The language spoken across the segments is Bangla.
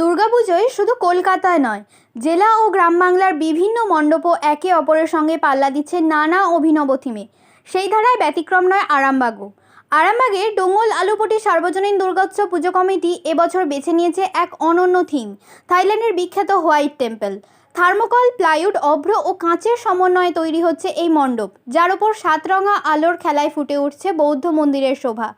দুর্গাপুজোয় শুধু কলকাতায় নয়, জেলা ও গ্রাম বাংলার বিভিন্ন মণ্ডপও একে অপরের সঙ্গে পাল্লা দিচ্ছে নানা অভিনব থিমে। সেই ধারায় ব্যতিক্রম নয় আরামবাগও আরামবাগে ডোঙ্গল আলুপটি সার্বজনীন দুর্গোৎসব পুজো কমিটি এবছর বেছে নিয়েছে এক অনন্য থিম, থাইল্যান্ডের বিখ্যাত হোয়াইট টেম্পল। থার্মোকল, প্লাইউড, অভ্র ও কাঁচের সমন্বয়ে তৈরি হচ্ছে এই মণ্ডপ, যার ওপর সাতরঙা আলোর খেলায় ফুটে উঠছে বৌদ্ধ মন্দিরের শোভা।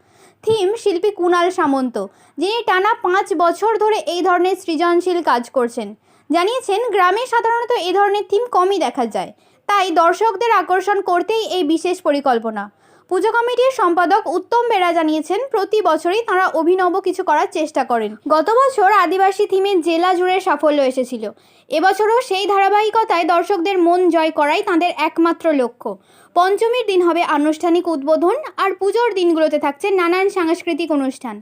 থিম শিল্পী কুণাল সামন্ত, যিনি টানা পাঁচ বছর ধরে এই ধরনের সৃজনশীল কাজ করছেন। জানিয়েছেন, গ্রামে সাধারণত এই ধরনের থিম কমই দেখা যায়। তাই দর্শকদের আকর্ষণ করতেই এই বিশেষ পরিকল্পনা। পুজো কমিটির সম্পাদক উত্তম বেরা জানিয়েছেন, প্রতি বছরই তাঁরা অভিনব কিছু করার চেষ্টা করেন। গত বছর আদিবাসী থিমে জেলা জুড়ে সাফল্য এসেছিল। এবছরও সেই ধারাবাহিকতায় দর্শকদের মন জয় করাই তাঁদের একমাত্র লক্ষ্য। পঞ্চমীর দিন হবে আনুষ্ঠানিক উদ্বোধন আর পুজোর দিনগুলোতে থাকছে নানান সাংস্কৃতিক অনুষ্ঠান।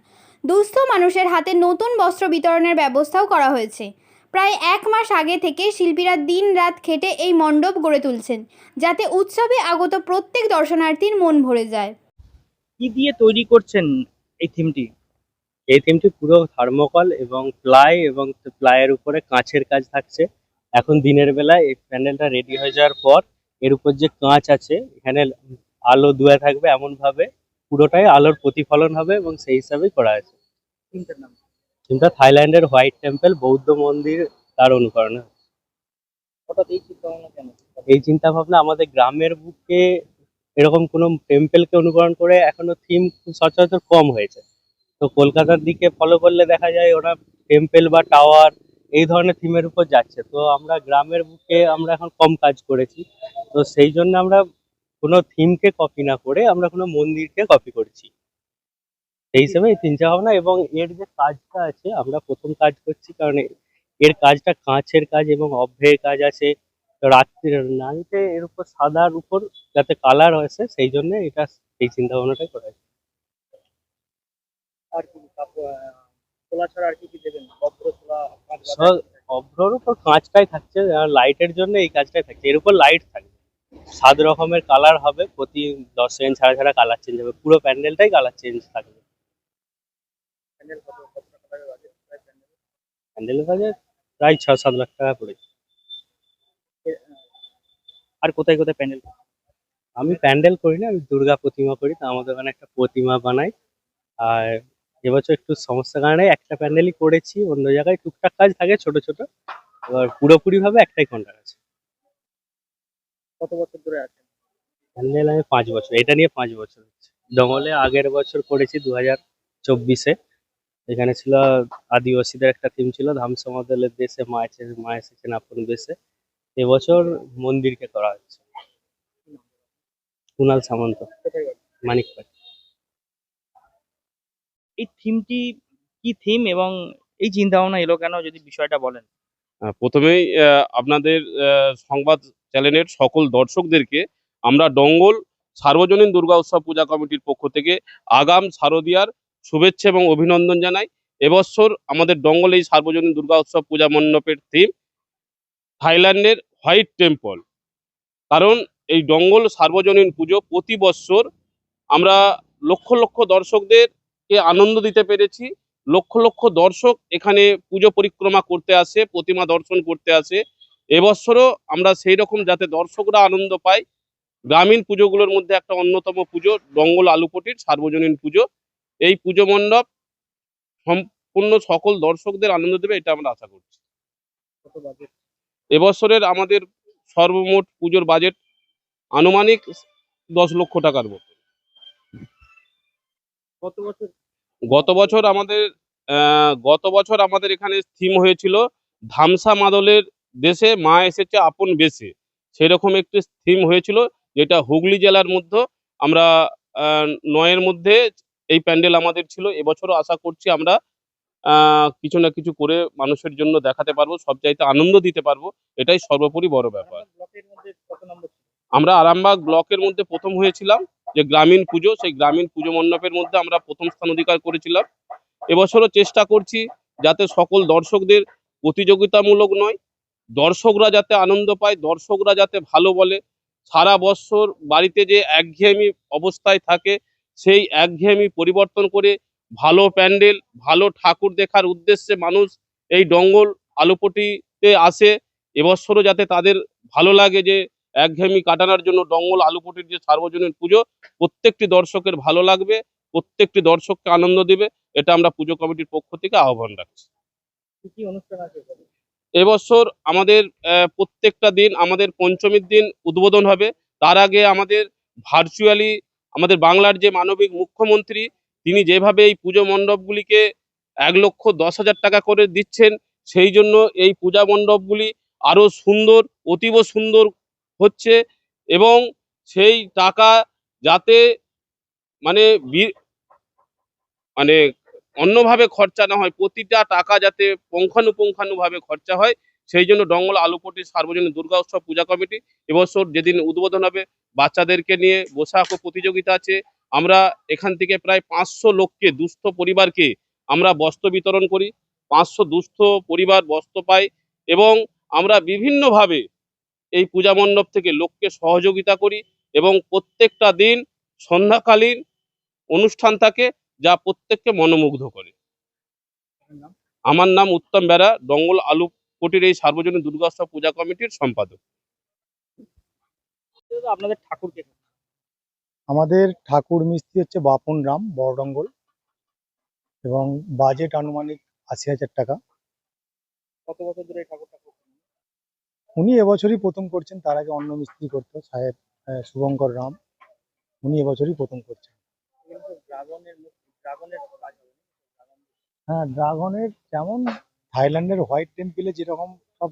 দুস্থ মানুষের হাতে নতুন বস্ত্র বিতরণের ব্যবস্থাও করা হয়েছে। প্রায় এক মাস আগে থেকে শিল্পীরা দিন রাত খেটে এই মণ্ডপ গড়ে তুলছেন যাতে উৎসবে আগত প্রত্যেক দর্শনার্থীর মন ভরে যায়। কি দিয়ে তৈরি করছেন এই থিমটি? এই থিমটি পুরো থার্মোকল এবং প্লাই এবং প্লাইয়ের উপরে কাঁচের কাজ থাকছে। এখন দিনের বেলায় এই প্যান্ডেলটা রেডি হয়ে যাওয়ার পর এর উপর যে কাঁচ আছে এখানে আলো দুয়া থাকবে এমনভাবে। পুরোটাই আলোর প্রতিফলন হবে এবং সেই হিসাবেই করা আছে থিমটা থাইল্যান্ডের হোয়াইট টেম্পল বৌদ্ধ মন্দির তার অনুকরণে। হঠাৎ এই চিন্তা ভাবনা কেন? এই চিন্তা ভাবনা আমাদের গ্রামের বুকে এরকম কোনো টেম্পলকে অনুকরণ করে এখনও থিম সচরাচর কম হয়েছে। তো কলকাতার দিকে ফলো করলে দেখা যায় ওরা টেম্পল বা টাওয়ার এই ধরনের থিমের উপর যাচ্ছে। তো আমরা গ্রামের বুকে আমরা এখন কম কাজ করেছি। তো সেই জন্য আমরা কোনো থিমকে কপি না করে আমরা কোনো মন্দিরকে কপি করছি। সেই হিসেবে এই চিন্তা ভাবনা এবং এর যে কাজটা আছে আমরা প্রথম কাজ করছি কারণ এর কাজটা কাঁচের কাজ এবং অভ্রের কাজ আছে। রাত্রি নাইটে এর উপর সাদার উপর যাতে কালার হয়েছে সেই জন্য এটা এই চিন্তা ভাবনাটাই করা হয়েছে। আর কি তোলা ছাড়া আর কি দেবেন? তোলা অভ্রর উপর কাঁচটাই থাকছে লাইটের জন্য এই কাজটাই থাকছে। এর উপর লাইট থাকবে। সাত রকমের কালার হবে প্রতি দশ সেকেন্ড ছাড়া ছাড়া কালার চেঞ্জ হবে। পুরো প্যান্ডেলটাই কালার চেঞ্জ থাকবে। প্যান্ডেল বাজেট প্রায় ছ সাত লাখ টাকা পড়েছে আর কোথায় কোথায় প্যান্ডেল? আমি প্যান্ডেল করি না আমি দুর্গা প্রতিমা করি। তো আমাদের ওখানে একটা প্রতিমা বানাই। আর এবছর একটু সমস্যার কারণে একটা প্যান্ডেলই করেছি অন্য জায়গায় টুকটাক কাজ থাকে ছোট ছোট। এবার পুরোপুরি ভাবে একটাই কন্ট্রাক্ট আছে। কত বছর ধরে আছে প্যান্ডেল আমি পাঁচ বছর এটা নিয়ে পাঁচ বছর হচ্ছে। জঙ্গলে আগের বছর করেছি দু হাজার চব্বিশে। এখানে ছিল আদিবাসীদের একটা থিম ছিল ধাম সমাদলের দেশে মা এসে মা এসেছেন আপন দেশে এবছর মন্দিরকে করা হচ্ছে। কুনাল সামন্ত? মানিকপাট এই থিমটি কি থিম এবং এই চিন্তা ভাবনা এলো কেন যদি বিষয়টা বলেন? আহ, প্রথমেই আহ, আপনাদের আহ, সংবাদ চ্যানেলের সকল দর্শকদেরকে আমরা ডঙ্গল সার্বজনীন দুর্গা উৎসব পূজা কমিটির পক্ষ থেকে আগাম শারদীয়ার শুভেচ্ছা এবং অভিনন্দন জানাই। এবছর আমাদের ডঙ্গল এই সার্বজনীন দুর্গা উৎসব পূজা মণ্ডপের থিম থাইল্যান্ডের হোয়াইট টেম্পল। কারণ এই ডঙ্গল সার্বজনীন পুজো প্রতি বৎসর আমরা লক্ষ লক্ষ দর্শকদেরকে আনন্দ দিতে পেরেছি। লক্ষ লক্ষ দর্শক এখানে পুজো পরিক্রমা করতে আসে, প্রতিমা দর্শন করতে আসে। এবছরও আমরা সেই রকম যাতে দর্শকরা আনন্দ পায়, গ্রামীণ পুজোগুলোর মধ্যে একটা অন্যতম পুজো, ডঙ্গল আলুপটির সার্বজনীন পুজো। এই পুজো মণ্ডপ সম্পূর্ণ সকল দর্শকদের আনন্দ দেবে এটা আমরা আশা করছি। এবছরের আমাদের সর্বমোট পুজোর বাজেট আনুমানিক দশ লক্ষ টাকার মতো। বছর? গত বছর আমাদের গত বছর আমাদের এখানে থিম হয়েছিল ধামসা মাদলের দেশে মা এসেছে আপন বেশে। সেরকম একটি থিম হয়েছিল যেটা হুগলি জেলার মধ্যে আমরা নয়ের মধ্যে এই প্যান্ডেল আমাদের ছিল। এবছরও আশা করছি আমরা কিছু না কিছু করে মানুষের জন্য দেখাতে পারব সব চাইতে আনন্দ দিতে পারব। এটাই সর্বোপরি বড় ব্যাপার? আমরা আরামবাগ ব্লকের মধ্যে প্রথম হয়েছিলাম যে গ্রামীণ পুজো সেই গ্রামীণ পুজো মণ্ডপের মধ্যে আমরা প্রথম স্থান অধিকার করেছিলাম। এবছরও চেষ্টা করছি যাতে সকল দর্শকদের প্রতিযোগিতামূলক নয় দর্শকরা যাতে আনন্দ পায় দর্শকরা যাতে ভালো বলে। সারা বছর বাড়িতে যে একঘেয়েমি অবস্থায় থাকে সেই একঘেয়েমি পরিবর্তন করে ভালো প্যান্ডেল ভালো ঠাকুর দেখার উদ্দেশ্যে মানুষ এই ডঙ্গল আলুপটিতে আসে। এবছরও যাতে তাদের ভালো লাগে যে একঘেয়েমি কাটানোর জন্য ডঙ্গল আলুপটির যে সার্বজনীন পুজো প্রত্যেকটি দর্শকের ভালো লাগবে প্রত্যেকটি দর্শককে আনন্দ দেবে। এটা আমরা পুজো কমিটির পক্ষ থেকে আহ্বান রাখছি? এবছর আমাদের প্রত্যেকটা দিন আমাদের পঞ্চমীর দিন উদ্বোধন হবে। তার আগে আমাদের ভার্চুয়ালি আমাদের বাংলার যে মানবিক মুখ্যমন্ত্রী, তিনি যেভাবে এই পুজো মণ্ডপগুলিকে এক লক্ষ দশ হাজার টাকা করে দিচ্ছেন, সেই জন্য এই পূজা মণ্ডপগুলি আরও সুন্দর, অতীব সুন্দর হচ্ছে এবং সেই টাকা যাতে মানে মানে অন্যভাবে খরচা না হয়, প্রতিটা টাকা যাতে পুঙ্খানুপুঙ্খানুভাবে খরচা হয় সেই জন্য ডঙ্গল আলুপটি সার্বজনীন দুর্গা উৎসব পূজা কমিটি এবছর যেদিন উদ্বোধন হবে, বাচ্চাদেরকে নিয়ে বসে আঁকো প্রতিযোগিতা আছে। আমরা এখান থেকে প্রায় পাঁচশো লোককে, দুস্থ পরিবারকে আমরা বস্ত্র বিতরণ করি। পাঁচশো দুস্থ পরিবার বস্ত্র পায় এবং আমরা বিভিন্নভাবে এই পূজা মণ্ডপ থেকে লোককে সহযোগিতা করি এবং প্রত্যেকটা দিন সন্ধ্যাকালীন অনুষ্ঠান থাকে যা প্রত্যেককে মনোমুগ্ধ করে। আমার নাম উত্তম বেরা ডঙ্গল আলু কোটির এই সার্বজনীন দুর্গোৎসব পূজা কমিটির সম্পাদক। আপনাদের ঠাকুরকে আমাদের ঠাকুর মিস্ত্রি হচ্ছে বাপন রাম বড়ডঙ্গল এবং বাজেট আনুমানিক আশি হাজার টাকা। কত বছর ধরে ঠাকুরটা উনি এবছরই প্রথম করছেন তার আগে অন্য মিস্ত্রি করতো সাহেব আহ, শুভঙ্কর রাম। উনি এবছরই প্রথম করছেন। হ্যাঁ ড্রাগনের যেমন থাইল্যান্ডের হোয়াইট টেম্পলে যেরকম সব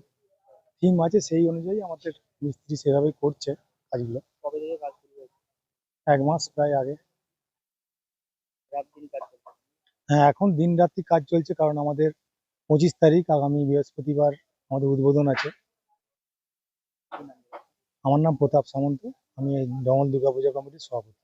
থিম আছে সেই অনুযায়ী আমাদের মিস্ত্রি সেভাবেই করছে কাজগুলো। কবে থেকে কাজ শুরু হয়েছে? এক মাস প্রায় আগে। রাত দিন কাজ হ্যাঁ এখন দিন রাত্রি কাজ চলছে কারণ আমাদের পঁচিশ তারিখ আগামী বৃহস্পতিবার আমাদের উদ্বোধন আছে। আমার নাম প্রতাপ সামন্ত আমি এই ডমল দুর্গাপূজা কমিটির সভাপতি।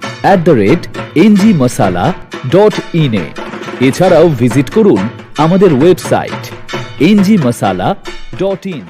at the rate N G masala dot in এ। এছাড়াও ভিজিট করুন আমাদের website N G masala dot in